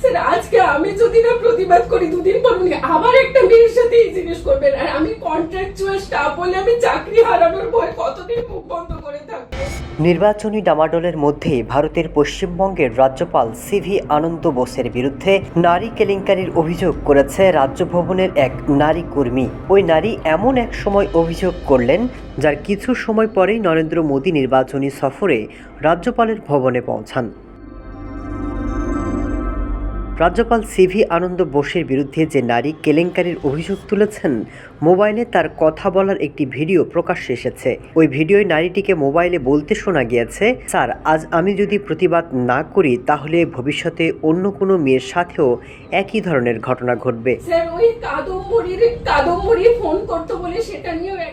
Sir, আজকে আমি যদি না প্রতিবাদ করি, দুদিন পর উনি আবার একটা মেয়ের সাথে এই জিনিস করবেন। আর আমি কন্ট্রাকচুয়াল স্টাফ আমি চাকরি হারানোর ভয় কতদিন মুখ বন্ধ করে থাকব? নির্বাচনী ডামাডোলের মধ্যেই ভারতের পশ্চিমবঙ্গের রাজ্যপাল সিভি আনন্দ বোসের বিরুদ্ধে নারী কেলেঙ্কারির অভিযোগ করেছে রাজ্য ভবনের এক নারী কর্মী। ওই নারী এমন এক সময় অভিযোগ করলেন, যার কিছু সময় পরেই নরেন্দ্র মোদী নির্বাচনী সফরে রাজ্যপালের ভবনে পৌঁছান। রাজ্যপাল সিভি আনন্দ বোসের বিরুদ্ধে যে নারী কেলেঙ্কারির অভিযোগ তুলেছেন মোবাইলে তার কথা বলার একটি ভিডিও প্রকাশ্যে এসেছে। ওই ভিডিওয় নারীটিকে মোবাইলে বলতে শোনা গিয়েছে স্যার আজ আমি যদি প্রতিবাদ না করি তাহলে ভবিষ্যতে অন্য কোনো মেয়ের সাথেও একই ধরনের ঘটনা ঘটবে।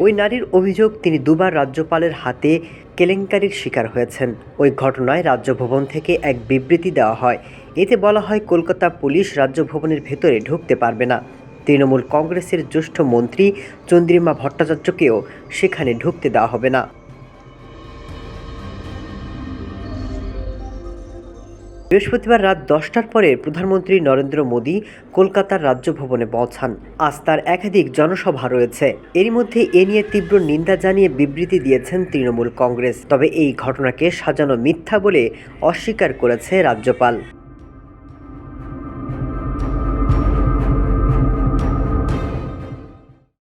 ওই নারীর অভিযোগ তিনি দুবার রাজ্যপালের হাতে কেলেঙ্কারির শিকার হয়েছেন। ওই ঘটনায় রাজ্যভবন থেকে এক বিবৃতি দেওয়া হয়। এতে বলা হয়, কলকাতা পুলিশ রাজ্যভবনের ভেতরে ঢুকতে পারবে না। তৃণমূল কংগ্রেসের জ্যেষ্ঠ মন্ত্রী চন্দ্রিমা ভট্টাচার্যকেও সেখানে ঢুকতে দেওয়া হবে না। বৃহস্পতিবার রাত দশটার পরে প্রধানমন্ত্রী নরেন্দ্র মোদী কলকাতার রাজ্যভবনে পৌঁছান। আজ তার একাধিক জনসভা রয়েছে। এরই মধ্যে এ নিয়ে তীব্র নিন্দা জানিয়ে বিবৃতি দিয়েছেন তৃণমূল কংগ্রেস। তবে এই ঘটনাকে সাজানো মিথ্যা বলে অস্বীকার করেছে রাজ্যপাল।